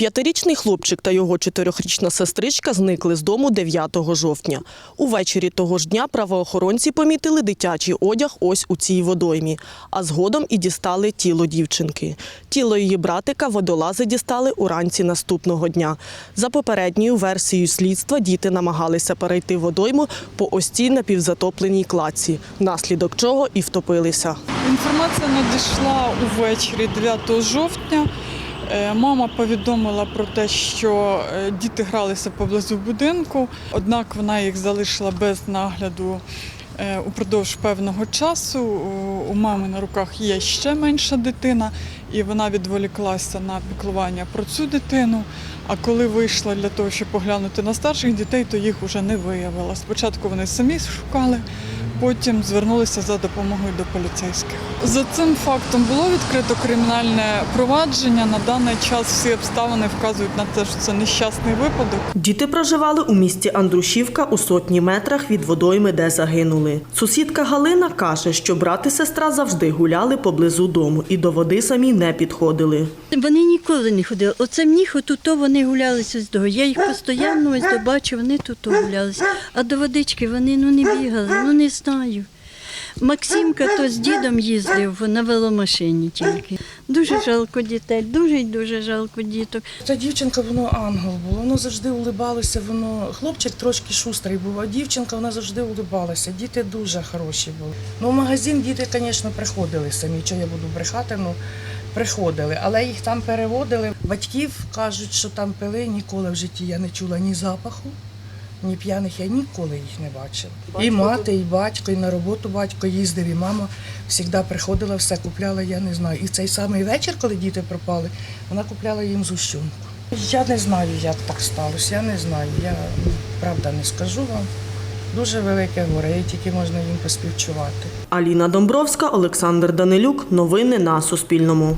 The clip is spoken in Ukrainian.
П'ятирічний хлопчик та його чотирьохрічна сестричка зникли з дому 9 жовтня. Увечері того ж дня правоохоронці помітили дитячий одяг ось у цій водоймі, а згодом і дістали тіло дівчинки. Тіло її братика водолази дістали уранці наступного дня. За попередньою версією слідства діти намагалися перейти водойму по ось цій напівзатопленій кладці, внаслідок чого і втопилися. Інформація надійшла увечері 9 жовтня. Е, Мама повідомила про те, що е, діти гралися поблизу будинку, однак вона їх залишила без нагляду е, упродовж певного часу. У- У мами на руках є ще менша дитина, і вона відволіклася на піклування про цю дитину. А коли вийшла для того, щоб поглянути на старших дітей, то їх вже не виявила. Спочатку вони самі шукали, потім звернулися за допомогою до поліцейських. За цим фактом було відкрито кримінальне провадження. На даний час всі обставини вказують на те, що це нещасний випадок. Діти проживали у місті Андрушівка у сотні метрах від водойми, де загинули. Сусідка Галина каже, що брат і сестра завжди гуляли поблизу дому і до води самі не підходили. Вони ніколи не ходили. Оце них отут вони гулялися з того. Я їх постійно ось добачу, вони тут гулялися. А до водички вони ну не бігали, ну не знаю. Максимка то з дідом їздив на веломашині тільки. Дуже жалко дітей, дуже й дуже жалко діток. Та дівчинка, воно ангел було, воно завжди улибалося, воно хлопчик трошки шустрий був, а дівчинка вона завжди улибалася. Діти дуже хороші були. Ну, в магазин діти, звісно, приходили самі. Що я буду брехати, ну приходили, але їх там переводили. Батьків кажуть, що там пили, ніколи в житті я не чула ні запаху. Ні п'яних я ніколи їх не бачила. І мати, і батько, і на роботу батько їздив, і мама завжди приходила, все купляла, я не знаю. І цей самий вечір, коли діти пропали, вона купляла їм зущенку. Я не знаю, як так сталося, я не знаю. Я ну, правда не скажу вам. Дуже велике горе, і тільки можна їм поспівчувати. Аліна Домбровська, Олександр Данилюк. Новини на Суспільному.